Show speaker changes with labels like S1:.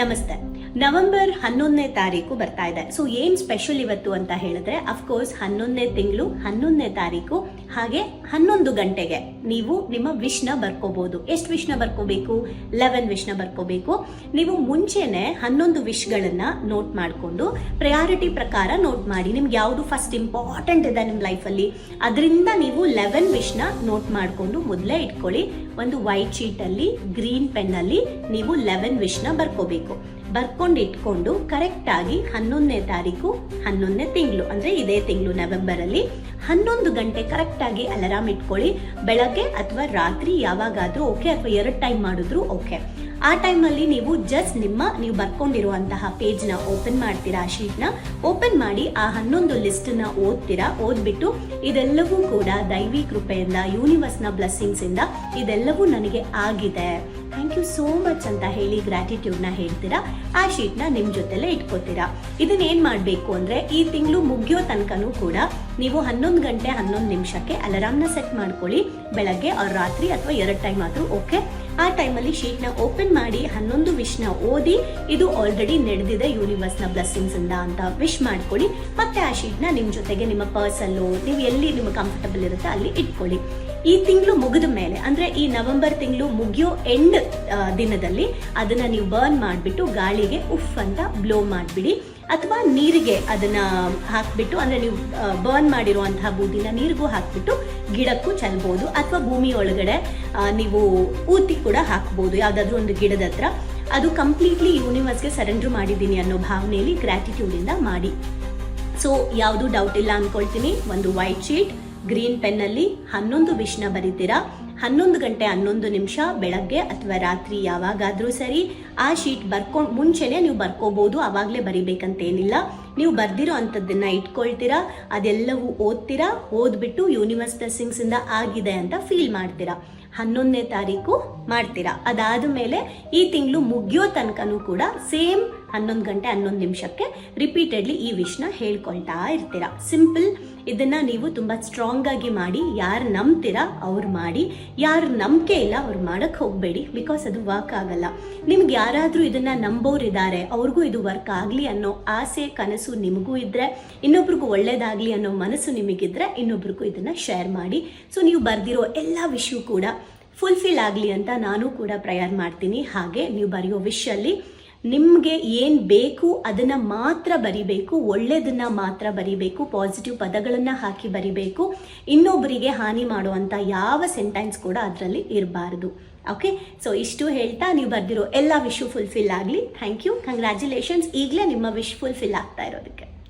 S1: ನಮಸ್ತೆ. ನವೆಂಬರ್ ಹನ್ನೊಂದನೇ ತಾರೀಕು ಬರ್ತಾ ಇದೆ. ಸೊ ಏನ್ ಸ್ಪೆಷಲ್ ಇವತ್ತು ಅಂತ ಹೇಳಿದ್ರೆ ಅಫ್ಕೋರ್ಸ್ ಹನ್ನೊಂದನೇ ತಿಂಗಳು, ಹನ್ನೊಂದನೇ ತಾರೀಕು, ಹಾಗೆ ಹನ್ನೊಂದು ಗಂಟೆಗೆ ನೀವು ನಿಮ್ಮ ವಿಷ್ನ ಬರ್ಕೋಬಹುದು ಎಷ್ಟು ವಿಷ್ನ ಬರ್ಕೋಬೇಕು? ಲೆವೆನ್ ವಿಷ್ನ ಬರ್ಕೋಬೇಕು. ನೀವು ಮುಂಚೆನೆ ಹನ್ನೊಂದು ವಿಶ್ಗಳನ್ನ ನೋಟ್ ಮಾಡಿಕೊಂಡು ಪ್ರಯಾರಿಟಿ ಪ್ರಕಾರ ನೋಟ್ ಮಾಡಿ. ನಿಮ್ಗೆ ಯಾವುದು ಫಸ್ಟ್ ಇಂಪಾರ್ಟೆಂಟ್ ಇದೆ ನಿಮ್ಮ ಲೈಫಲ್ಲಿ ಅದರಿಂದ ನೀವು ಲೆವೆನ್ ವಿಷ್ನ ನೋಟ್ ಮಾಡಿಕೊಂಡು ಮೊದಲೇ ಇಟ್ಕೊಳ್ಳಿ. ಒಂದು ವೈಟ್ ಶೀಟಲ್ಲಿ ಗ್ರೀನ್ ಪೆನ್ನಲ್ಲಿ ನೀವು ಲೆವೆನ್ ವಿಷ್ನ ಬರ್ಕೋಬೇಕು. Rico. ಬರ್ಕೊಂಡು ಇಟ್ಕೊಂಡು ಕರೆಕ್ಟ್ ಆಗಿ ಹನ್ನೊಂದನೇ ತಾರೀಕು, ಹನ್ನೊಂದನೇ ತಿಂಗಳು, ಅಂದ್ರೆ ಇದೇ ತಿಂಗಳು ನವೆಂಬರ್ ಅಲ್ಲಿ ಹನ್ನೊಂದು ಗಂಟೆ ಕರೆಕ್ಟಾಗಿ ಅಲಾರಾಮ್ ಇಟ್ಕೊಳ್ಳಿ. ಬೆಳಗ್ಗೆ ಅಥವಾ ರಾತ್ರಿ ಯಾವಾಗಾದರೂ ಓಕೆ ಅಥವಾ ಎರಡು ಟೈಮ್ ಮಾಡಿದ್ರು ಓಕೆ ಆ ಟೈಮಲ್ಲಿ ನೀವು ಜಸ್ಟ್ ನಿಮ್ಮ, ನೀವು ಬರ್ಕೊಂಡಿರುವಂತಹ ಪೇಜ್ನ ಓಪನ್ ಮಾಡ್ತೀರಾ, ಆ ಶೀಟ್ನ ಓಪನ್ ಮಾಡಿ ಆ ಹನ್ನೊಂದು ಲಿಸ್ಟನ್ನ ಓದ್ತೀರಾ, ಓದ್ಬಿಟ್ಟು ಇದೆಲ್ಲವೂ ಕೂಡ ದೈವಿ ಕೃಪೆಯಿಂದ ಯೂನಿವರ್ಸ್ನ ಬ್ಲೆಸ್ಸಿಂಗ್ಸಿಂದ ಇದೆಲ್ಲವೂ ನನಗೆ ಆಗಿದೆ. ಥ್ಯಾಂಕ್ ಯು ಸೋ ಮಚ್ ಅಂತ ಹೇಳಿ ಗ್ರ್ಯಾಟಿಟ್ಯೂಡ್ನ ಹೇಳ್ತೀರಾ. ಆ ಶೀಟ್ನ ನಿಮ್ಮ ಜೊತೆಲೆ ಇಟ್ಕೋತೀರಾ. ಇದನ್ನ ಏನ್ ಮಾಡಬೇಕು ಅಂದ್ರೆ ಈ ತಿಂಗಳು ಮುಗಿಯೋ ತನಕನೂ ಕೂಡ ನೀವು ಹನ್ನೊಂದು ಗಂಟೆ ಹನ್ನೊಂದು ನಿಮಿಷಕ್ಕೆ ಅಲಾರಾಮ್ನ ಸೆಟ್ ಮಾಡ್ಕೊಳ್ಳಿ. ಬೆಳಗ್ಗೆ ಅವ್ರ ರಾತ್ರಿ ಅಥವಾ ಎರಡು ಟೈಮ್ ಆದ್ರೂ ಓಕೆ ಆ ಟೈಮಲ್ಲಿ ಶೀಟ್ನ ಓಪನ್ ಮಾಡಿ ಹನ್ನೊಂದು ವಿಶ್ನ ಓದಿ, ಇದು ಆಲ್ರೆಡಿ ನಡೆದಿದೆ ಯೂನಿವರ್ಸ್ನ ಬ್ಲೆಸ್ಸಿಂಗ್ಸ್ ಇಂದ ಅಂತ ವಿಶ್ ಮಾಡ್ಕೊಳ್ಳಿ. ಮತ್ತೆ ಆ ಶೀಟ್ನ ನಿಮ್ಮ ಜೊತೆಗೆ ನಿಮ್ಮ ಪರ್ಸಲ್ಲೋ ನೀವು ಎಲ್ಲಿ ನಿಮ್ಗೆ ಕಂಫರ್ಟಬಲ್ ಇರುತ್ತೆ ಅಲ್ಲಿ ಇಟ್ಕೊಳ್ಳಿ. ಈ ತಿಂಗಳು ಮುಗಿದ ಮೇಲೆ, ಅಂದ್ರೆ ಈ ನವೆಂಬರ್ ತಿಂಗಳು ಮುಗಿಯೋ ಎಂಡ್ ದಿನದಲ್ಲಿ ಅದನ್ನ ನೀವು ಬರ್ನ್ ಮಾಡಿಬಿಟ್ಟು ಗಾಳಿಗೆ ಉಫ್ ಅಂತ ಬ್ಲೋ ಮಾಡಿಬಿಡಿ. ಅಥವಾ ನೀರಿಗೆ ಅದನ್ನ ಹಾಕ್ಬಿಟ್ಟು, ಅಂದ್ರೆ ನೀವು ಬರ್ನ್ ಮಾಡಿರುವಂತಹ ಬೂದಿನ ನೀರಿಗೂ ಹಾಕ್ಬಿಟ್ಟು ಗಿಡಕ್ಕೂ ಚೆಲ್ಬಹುದು ಅಥವಾ ಭೂಮಿ ಒಳಗಡೆ ನೀವು ಊತಿ ಕೂಡ ಹಾಕ್ಬೋದು, ಯಾವ್ದಾದ್ರು ಒಂದು ಗಿಡದ ಹತ್ರ. ಅದು ಕಂಪ್ಲೀಟ್ಲಿ ಯೂನಿವರ್ಸ್ಗೆ ಸರೆಂಡರ್ ಮಾಡಿದ್ದೀನಿ ಅನ್ನೋ ಭಾವನೆಯಲ್ಲಿ ಗ್ರಾಟಿಟ್ಯೂಡ್ ಇಂದ ಮಾಡಿ. ಸೊ ಯಾವುದು ಡೌಟ್ ಇಲ್ಲ ಅನ್ಕೊಳ್ತೀನಿ. ಒಂದು ವೈಟ್ ಶೀಟ್ ಗ್ರೀನ್ ಪೆನ್ನಲ್ಲಿ ಹನ್ನೊಂದು ವಿಷ್ಣ ಬರೀತೀರಾ? ಹನ್ನೊಂದು ಗಂಟೆ ಹನ್ನೊಂದು ನಿಮಿಷ ಬೆಳಗ್ಗೆ ಅಥವಾ ರಾತ್ರಿ ಯಾವಾಗಾದರೂ ಸರಿ ಆ ಶೀಟ್ ಬರ್ಕೊಂಡು ಮುಂಚೆನೆ ನೀವು ಬರ್ಕೋಬಹುದು ಆವಾಗಲೇ ಬರಿಬೇಕಂತೇನಿಲ್ಲ. ನೀವು ಬರ್ದಿರೋ ಅಂಥದ್ದನ್ನು ಇಟ್ಕೊಳ್ತೀರಾ, ಅದೆಲ್ಲವೂ ಓದ್ತೀರಾ, ಓದ್ಬಿಟ್ಟು ಯೂನಿವರ್ಸ್ ಟೆಸ್ಟಿಂಗ್ಸಿಂದ ಆಗಿದೆ ಅಂತ ಫೀಲ್ ಮಾಡ್ತೀರಾ. ಹನ್ನೊಂದನೇ ತಾರೀಕು ಮಾಡ್ತೀರಾ. ಅದಾದ ಮೇಲೆ ಈ ತಿಂಗಳು ಮುಗಿಯೋ ತನಕನೂ ಕೂಡ ಸೇಮ್ ಹನ್ನೊಂದು ಗಂಟೆ, ಹನ್ನೊಂದು ನಿಮಿಷಕ್ಕೆ ರಿಪೀಟೆಡ್ಲಿ ಈ ವಿಷ್ನ ಹೇಳ್ಕೊಳ್ತಾ ಇರ್ತೀರಾ. ಸಿಂಪಲ್ ಇದನ್ನು ನೀವು ತುಂಬ ಸ್ಟ್ರಾಂಗ್ ಆಗಿ ಮಾಡಿ, ಯಾರು ನಂಬ್ತೀರಾ ಅವ್ರು ಮಾಡಿ, ಯಾರು ನಂಬಿಕೆ ಇಲ್ಲ ಅವ್ರು ಮಾಡೋಕ್ಕೆ ಹೋಗಬೇಡಿ ಬಿಕಾಸ್ ಅದು ವರ್ಕ್ ಆಗಲ್ಲ. ನಿಮ್ಗೆ ಯಾರಾದರೂ ಇದನ್ನ ನಂಬೋರಿದ್ದಾರೆ, ಅವ್ರಿಗೂ ಇದು ವರ್ಕ್ ಆಗಲಿ ಅನ್ನೋ ಆಸೆ, ಕನಸು ನಿಮಗೂ ಇದ್ದರೆ ಇನ್ನೊಬ್ರಿಗೂ ಒಳ್ಳೇದಾಗಲಿ ಅನ್ನೋ ಮನಸ್ಸು ನಿಮಗಿದ್ರೆ ಇನ್ನೊಬ್ರಿಗೂ ಇದನ್ನು ಶೇರ್ ಮಾಡಿ. ಸೊ ನೀವು ಬರೆದಿರೋ ಎಲ್ಲ ವಿಷಯೂ ಕೂಡ ಫುಲ್ಫಿಲ್ ಆಗಲಿ ಅಂತ ನಾನು ಕೂಡ ಪ್ರೇಯರ್ ಮಾಡ್ತೀನಿ. ಹಾಗೆ ನೀವು ಬರೆಯೋ ವಿಷಯಲ್ಲಿ ನಿಮಗೆ ಏನು ಬೇಕು ಅದನ್ನು ಮಾತ್ರ ಬರಿಬೇಕು ಒಳ್ಳೆಯದನ್ನ ಮಾತ್ರ ಬರಿಬೇಕು ಪಾಸಿಟಿವ್ ಪದಗಳನ್ನು ಹಾಕಿ ಬರಿಬೇಕು ಇನ್ನೊಬ್ಬರಿಗೆ ಹಾನಿ ಮಾಡುವಂಥ ಯಾವ ಸೆಂಟೆನ್ಸ್ ಕೂಡ ಅದರಲ್ಲಿ ಇರಬಾರ್ದು. ಓಕೆ ಸೊ ಇಷ್ಟು ಹೇಳ್ತಾ ನೀವು ಬರೆದಿರೋ ಎಲ್ಲ ವಿಶ್ ಫುಲ್ಫಿಲ್ ಆಗಲಿ. ಥ್ಯಾಂಕ್ ಯು ಕಂಗ್ರ್ಯಾಚುಲೇಷನ್ಸ್ ಈಗಲೇ ನಿಮ್ಮ ವಿಶ್ ಫುಲ್ಫಿಲ್ ಆಗ್ತಾ ಇರೋದಕ್ಕೆ.